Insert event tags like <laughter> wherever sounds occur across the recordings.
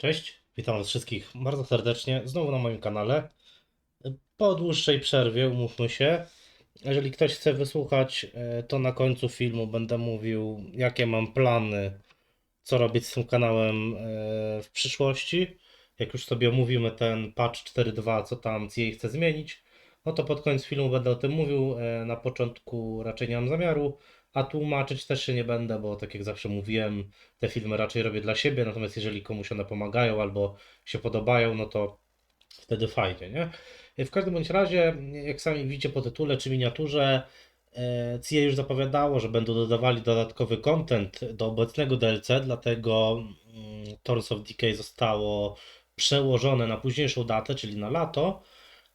Cześć, witam Was wszystkich bardzo serdecznie, znowu na moim kanale. Po dłuższej przerwie, umówmy się. Jeżeli ktoś chce wysłuchać, e, to na końcu filmu będę mówił, jakie mam plany, co robić z tym kanałem e, w przyszłości. Jak już sobie omówimy ten patch 4.2, co tam jej chce zmienić, no to pod koniec filmu będę o tym mówił. E, Na początku raczej nie mam zamiaru, a tłumaczyć też się nie będę, bo tak jak zawsze mówiłem, te filmy raczej robię dla siebie, natomiast jeżeli komuś one pomagają albo się podobają, no to wtedy fajnie, nie? W każdym bądź razie, jak sami widzicie po tytule czy miniaturze, e, CIE już zapowiadało, że będą dodawali dodatkowy content do obecnego DLC, dlatego mm, Thorns of Decay zostało przełożone na późniejszą datę, czyli na lato.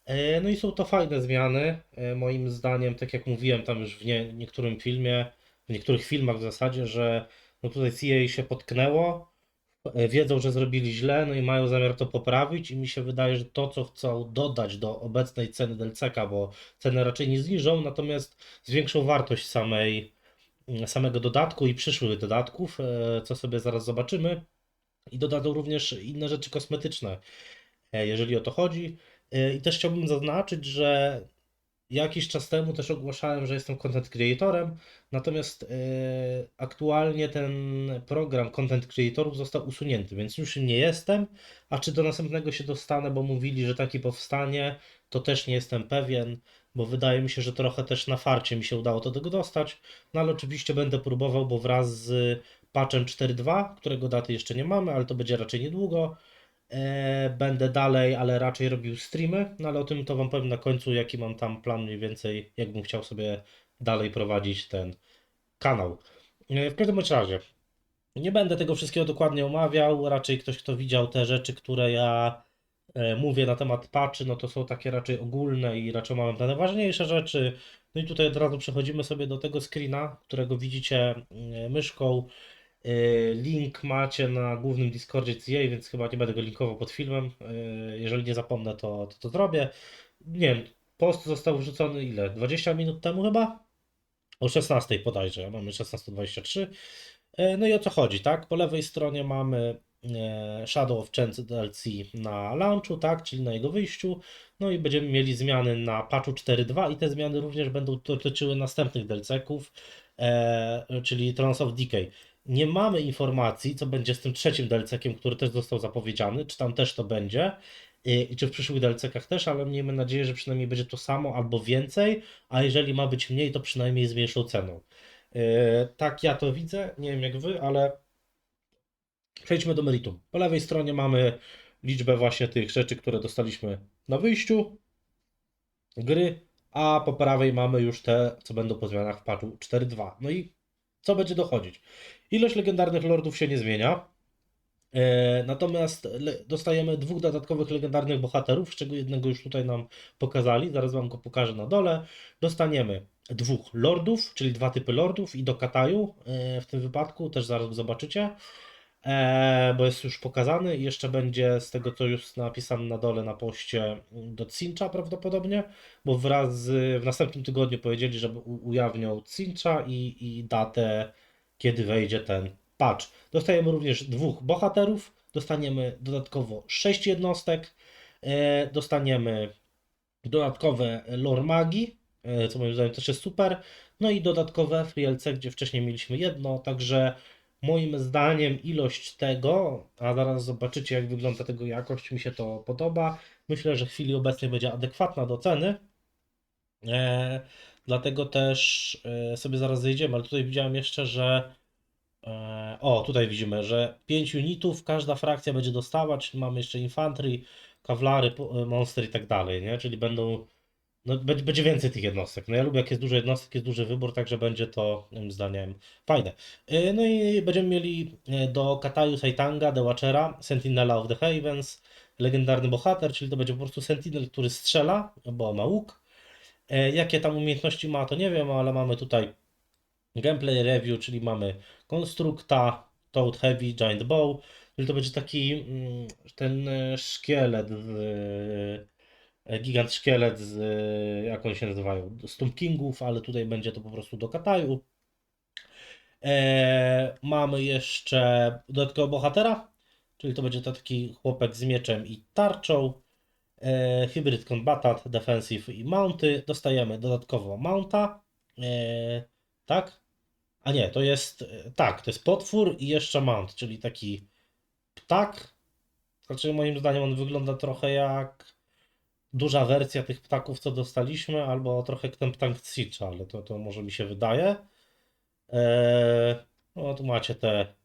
E, No i są to fajne zmiany, e, moim zdaniem, tak jak mówiłem tam już w nie, niektórym filmie, w niektórych filmach w zasadzie, że no tutaj CA się potknęło, e, wiedzą, że zrobili źle, no i mają zamiar to poprawić i mi się wydaje, że to, co chcą dodać do obecnej ceny DLC-ka, bo ceny raczej nie zniżą, natomiast zwiększą wartość samej, samego dodatku i przyszłych dodatków, co sobie zaraz zobaczymy. I dodadzą również inne rzeczy kosmetyczne, jeżeli o to chodzi. E, I też chciałbym zaznaczyć, że jakiś czas temu też ogłaszałem, że jestem content creatorem, natomiast e, aktualnie ten program content creatorów został usunięty, więc już nie jestem. A czy do następnego się dostanę, bo mówili, że taki powstanie, to też nie jestem pewien, bo wydaje mi się, że trochę też na farcie mi się udało do tego dostać. No ale oczywiście będę próbował, bo wraz z patchem 4.2, którego daty jeszcze nie mamy, ale to będzie raczej niedługo. E, będę dalej, ale raczej robił streamy, no ale o tym to Wam powiem na końcu, jaki mam tam plan mniej więcej, jakbym chciał sobie dalej prowadzić ten kanał. E, w każdym razie, nie będę tego wszystkiego dokładnie omawiał, raczej ktoś, kto widział te rzeczy, które ja e, mówię na temat patchy, no to są takie raczej ogólne i raczej mamy te najważniejsze rzeczy. No i tutaj od razu przechodzimy sobie do tego screena, którego widzicie myszką. E, Link macie na głównym Discordzie CA, więc chyba nie będę go linkował pod filmem. E, Jeżeli nie zapomnę, to, to to zrobię. Nie wiem, post został wrzucony ile? 20 minut temu chyba? O 16 bodajże, mamy 16.23. E, No i o co chodzi, tak? Po lewej stronie mamy Shadow of Chance DLC na launchu, tak? Czyli na jego wyjściu. No i będziemy mieli zmiany na patchu 4.2 i te zmiany również będą dotyczyły następnych DLC-ków, czyli Thrones of Decay. Nie mamy informacji, co będzie z tym trzecim DLC-kiem, który też został zapowiedziany, czy tam też to będzie, i czy w przyszłych DLC-kach też, ale miejmy nadzieję, że przynajmniej będzie to samo albo więcej, a jeżeli ma być mniej, to przynajmniej z mniejszą ceną. Y, Tak ja to widzę, nie wiem jak wy, ale przejdźmy do meritum. Po lewej stronie mamy liczbę właśnie tych rzeczy, które dostaliśmy na wyjściu gry, a po prawej mamy już te, co będą po zmianach w patchu 4.2. No i co będzie dochodzić? Ilość legendarnych lordów się nie zmienia. E, Natomiast dostajemy dwóch dodatkowych legendarnych bohaterów, z czego jednego już tutaj nam pokazali, zaraz Wam go pokażę na dole. Dostaniemy dwóch lordów, czyli dwa typy lordów i do Kataju e, w tym wypadku, też zaraz zobaczycie, bo jest już pokazany i jeszcze będzie z tego, co już napisane na dole na poście do Cincha prawdopodobnie, bo wraz z, w następnym tygodniu powiedzieli, że u- ujawnią Cincha i, i datę, kiedy wejdzie ten patch. Dostajemy również dwóch bohaterów, dostaniemy dodatkowo sześć jednostek, e, dostaniemy dodatkowe lore magii, e, co moim zdaniem też jest super, no i dodatkowe free LC, gdzie wcześniej mieliśmy jedno, także moim zdaniem ilość tego, a zaraz zobaczycie jak wygląda tego jakość, mi się to podoba. Myślę, że w chwili obecnej będzie adekwatna do ceny. E, dlatego też e, sobie zaraz zejdziemy, ale tutaj widziałem jeszcze, że e, o, tutaj widzimy, że 5 unitów każda frakcja będzie dostawać. Mamy jeszcze infantry, kawlary, e, monster i tak dalej, nie? Czyli będą. No, będzie, więcej tych jednostek. No ja lubię, jak jest dużo jednostek, jest duży wybór, także będzie to moim zdaniem fajne. E, No i będziemy mieli e, do Kataju Saitanga, The Watchera, Sentinela of the Havens, legendarny bohater, czyli to będzie po prostu Sentinel, który strzela, bo ma łuk. E, Jakie tam umiejętności ma, to nie wiem, ale mamy tutaj gameplay review, czyli mamy konstrukta, Toad Heavy, Giant Bow, czyli to będzie taki mm, ten szkielet, gigant szkielet z, e, jak oni się nazywają, Tomb Kingów, ale tutaj będzie to po prostu do Kataju. E, mamy jeszcze dodatkowego bohatera, czyli to będzie to taki chłopek z mieczem i tarczą. E, Hybrid Combatant, Defensive i Mounty. Dostajemy dodatkowo Mounta. E, tak? A nie, to jest. Tak, to jest potwór i jeszcze Mount, czyli taki ptak. Znaczy, moim zdaniem on wygląda trochę jak duża wersja tych ptaków, co dostaliśmy, albo trochę jak ten z Siege'a, ale to, to może mi się wydaje. Eee, no tu macie te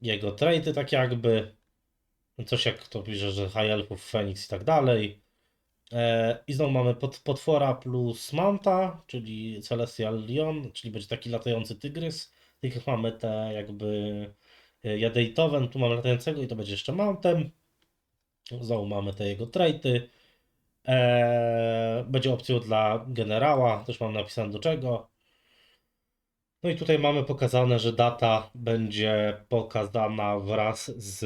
jego traity, tak jakby. Coś jak to pisze, że High Elfów, Phoenix i tak dalej. Eee, I znowu mamy pot, potwora plus Manta, czyli Celestial Leon, czyli będzie taki latający tygrys. Jak mamy te jakby e, Jadeitowen, tu mamy latającego i to będzie jeszcze Mountem. Znowu te jego traity. Eee, będzie opcją dla generała, też mam napisane do czego. No i tutaj mamy pokazane, że data będzie pokazana wraz z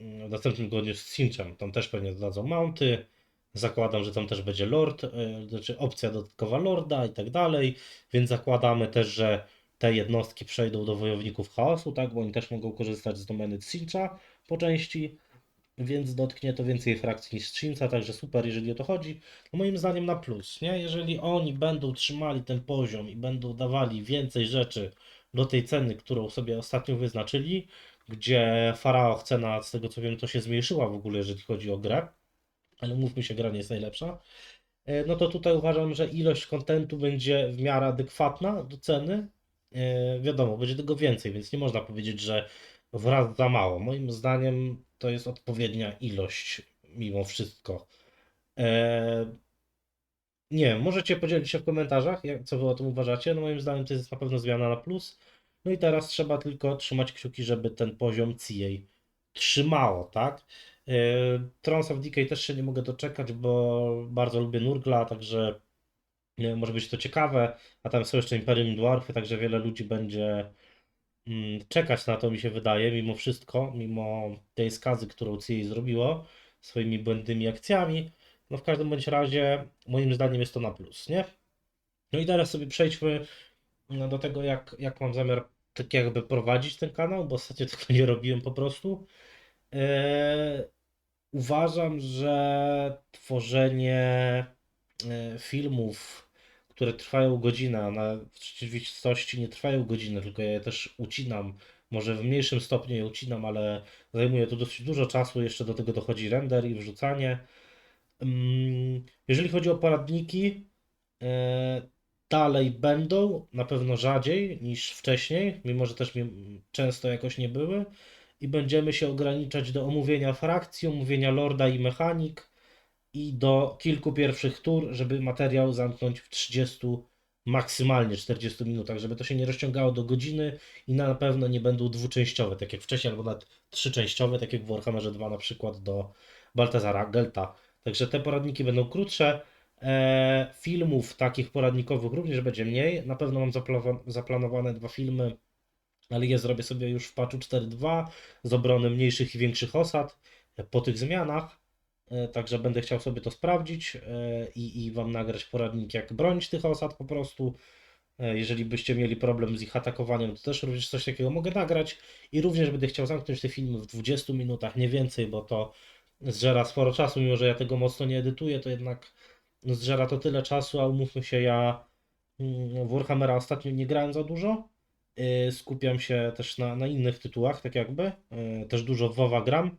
mm, w następnym tygodniu z Sinchem. Tam też pewnie dodadzą mounty. Zakładam, że tam też będzie lord, e, znaczy opcja dodatkowa lorda i tak dalej. Więc zakładamy też, że te jednostki przejdą do wojowników chaosu, tak? Bo oni też mogą korzystać z domeny Sincha po części. Więc dotknie to więcej frakcji niż Shinsa, także super, jeżeli o to chodzi. No moim zdaniem na plus, nie? Jeżeli oni będą trzymali ten poziom i będą dawali więcej rzeczy do tej ceny, którą sobie ostatnio wyznaczyli, gdzie Farao cena, z tego co wiem, to się zmniejszyła w ogóle, jeżeli chodzi o grę, ale mówmy się, gra nie jest najlepsza, e, no to tutaj uważam, że ilość kontentu będzie w miarę adekwatna do ceny. E, Wiadomo, będzie tego więcej, więc nie można powiedzieć, że wraz za mało. Moim zdaniem to jest odpowiednia ilość mimo wszystko. E, nie wiem, możecie podzielić się w komentarzach, jak, co wy o tym uważacie. No moim zdaniem to jest na pewno zmiana na plus. No i teraz trzeba tylko trzymać kciuki, żeby ten poziom CA trzymało, tak? E, Trons of Decay też się nie mogę doczekać, bo bardzo lubię Nurgla, także może być to ciekawe. A tam są jeszcze Imperium Dwarfy, także wiele ludzi będzie czekać na to, mi się wydaje, mimo wszystko, mimo tej skazy, którą CA zrobiło swoimi błędnymi akcjami. No w każdym bądź razie, moim zdaniem jest to na plus, nie? No i teraz sobie przejdźmy no, do tego, jak, jak mam zamiar tak jakby prowadzić ten kanał, bo ostatnio <laughs> tego nie robiłem po prostu. Eee, uważam, że tworzenie e, filmów, które trwają godzinę, a w rzeczywistości nie trwają godzinę, tylko ja je też ucinam. Może w mniejszym stopniu je ucinam, ale zajmuje to dosyć dużo czasu. Jeszcze do tego dochodzi render i wrzucanie. Mm, Jeżeli chodzi o poradniki, e, dalej będą, na pewno rzadziej niż wcześniej, mimo że też często jakoś nie były. I będziemy się ograniczać do omówienia frakcji, omówienia lorda i mechanik i do kilku pierwszych tur, żeby materiał zamknąć w 30, maksymalnie 40 minutach, żeby to się nie rozciągało do godziny i na pewno nie będą dwuczęściowe, tak jak wcześniej, albo nawet trzyczęściowe, tak jak w Warhammerze 2 na przykład do Baltazara Gelta. Także te poradniki będą krótsze. E, filmów takich poradnikowych również będzie mniej. Na pewno mam zapla- zaplanowane dwa filmy, ale je zrobię sobie już w patchu 4.2 z obrony mniejszych i większych osad e, po tych zmianach. E, Także będę chciał sobie to sprawdzić e, i, i Wam nagrać poradnik, jak bronić tych osad po prostu. E, Jeżeli byście mieli problem z ich atakowaniem, to też również coś takiego mogę nagrać. I również będę chciał zamknąć te filmy w 20 minutach, nie więcej, bo to zżera sporo czasu, mimo że ja tego mocno nie edytuję, to jednak zżera to tyle czasu, a umówmy się, ja mm, w Warhammera ostatnio nie grałem za dużo. Skupiam się też na, na innych tytułach, tak jakby. Też dużo WoWa gram.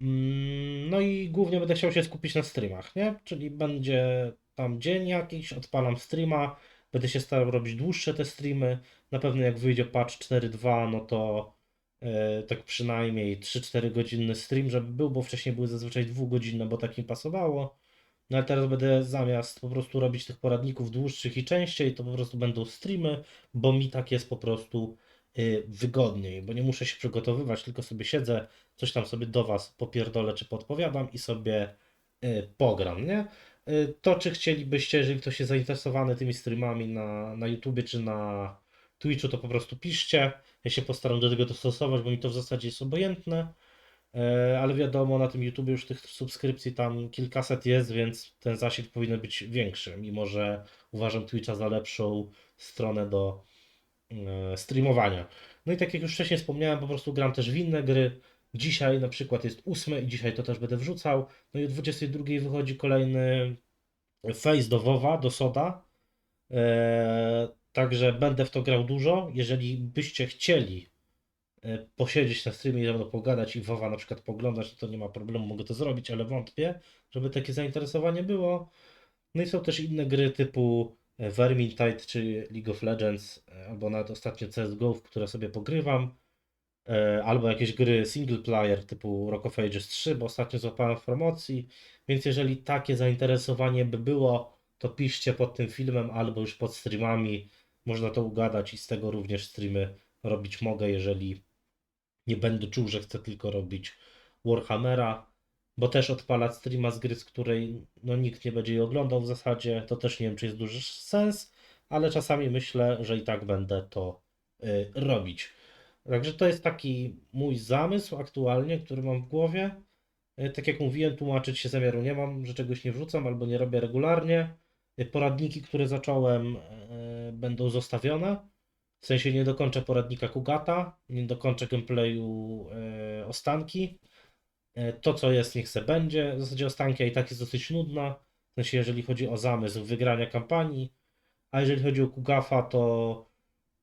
Mm, No i głównie będę chciał się skupić na streamach, nie? Czyli będzie tam dzień jakiś, odpalam streama, będę się starał robić dłuższe te streamy. Na pewno jak wyjdzie patch 4.2, no to e, tak przynajmniej 3-4 godzinny stream, żeby był, bo wcześniej były zazwyczaj dwugodzinne, bo tak mi pasowało. No ale teraz będę zamiast po prostu robić tych poradników dłuższych i częściej, to po prostu będą streamy, bo mi tak jest po prostu y, wygodniej, bo nie muszę się przygotowywać, tylko sobie siedzę, coś tam sobie do Was popierdolę czy podpowiadam i sobie y, pogram, nie? Y, To czy chcielibyście, jeżeli ktoś jest zainteresowany tymi streamami na, na YouTubie czy na Twitchu, to po prostu piszcie. Ja się postaram do tego dostosować, bo mi to w zasadzie jest obojętne. E, Ale wiadomo, na tym YouTube już tych subskrypcji tam kilkaset jest, więc ten zasięg powinien być większy, mimo że uważam Twitcha za lepszą stronę do e, streamowania. No i tak jak już wcześniej wspomniałem, po prostu gram też w inne gry. Dzisiaj na przykład jest 8 i dzisiaj to też będę wrzucał. No i o 22 wychodzi kolejny face do WoWa, do Soda. Eee, także będę w to grał dużo. Jeżeli byście chcieli e, posiedzieć na streamie i ze mną pogadać i WoWa na przykład poglądać, to nie ma problemu, mogę to zrobić, ale wątpię, żeby takie zainteresowanie było. No i są też inne gry typu e, Vermintide czy League of Legends, e, albo nawet ostatnio CSGO, w które sobie pogrywam, albo jakieś gry single player typu Rock of Ages 3, bo ostatnio złapałem w promocji, więc jeżeli takie zainteresowanie by było, to piszcie pod tym filmem albo już pod streamami, można to ugadać i z tego również streamy robić mogę, jeżeli nie będę czuł, że chcę tylko robić Warhammera, bo też odpalać streama z gry, z której no, nikt nie będzie jej oglądał w zasadzie, to też nie wiem, czy jest duży sens, ale czasami myślę, że i tak będę to y, robić. Także to jest taki mój zamysł aktualnie, który mam w głowie. Y, Tak jak mówiłem, tłumaczyć się zamiaru nie mam, że czegoś nie wrzucam albo nie robię regularnie. Y, Poradniki, które zacząłem, y, będą zostawione. W sensie nie dokończę poradnika Kugata, nie dokończę gameplayu Ostanki. E, To, co jest, niech se będzie. W zasadzie Ostankia i tak jest dosyć nudna. W sensie, jeżeli chodzi o zamysł wygrania kampanii. A jeżeli chodzi o Kugafa, to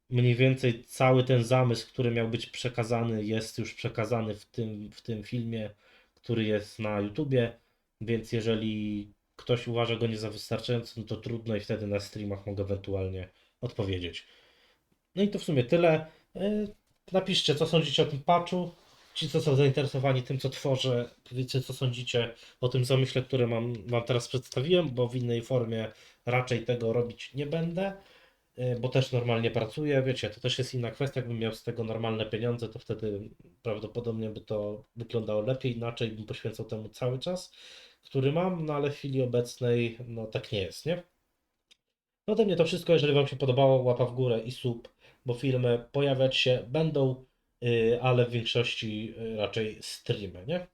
mniej więcej cały ten zamysł, który miał być przekazany, jest już przekazany w tym, w tym filmie, który jest na YouTubie. Więc jeżeli ktoś uważa go nie za wystarczający, no to trudno i wtedy na streamach mogę ewentualnie odpowiedzieć. No i to w sumie tyle. E, Napiszcie, co sądzicie o tym patchu. Ci, co są zainteresowani tym, co tworzę, powiedzcie, co sądzicie o tym zamyśle, który mam, wam teraz przedstawiłem, bo w innej formie raczej tego robić nie będę, y, bo też normalnie pracuję. Wiecie, to też jest inna kwestia. Jakbym miał z tego normalne pieniądze, to wtedy prawdopodobnie by to wyglądało lepiej, inaczej bym poświęcał temu cały czas, który mam, no ale w chwili obecnej, no tak nie jest, nie? No ode mnie to wszystko. Jeżeli Wam się podobało, łapa w górę i sub, bo filmy pojawiać się będą, yy, ale w większości yy, raczej streamy, nie?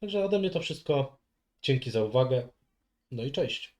Także ode mnie to wszystko. Dzięki za uwagę. No i cześć.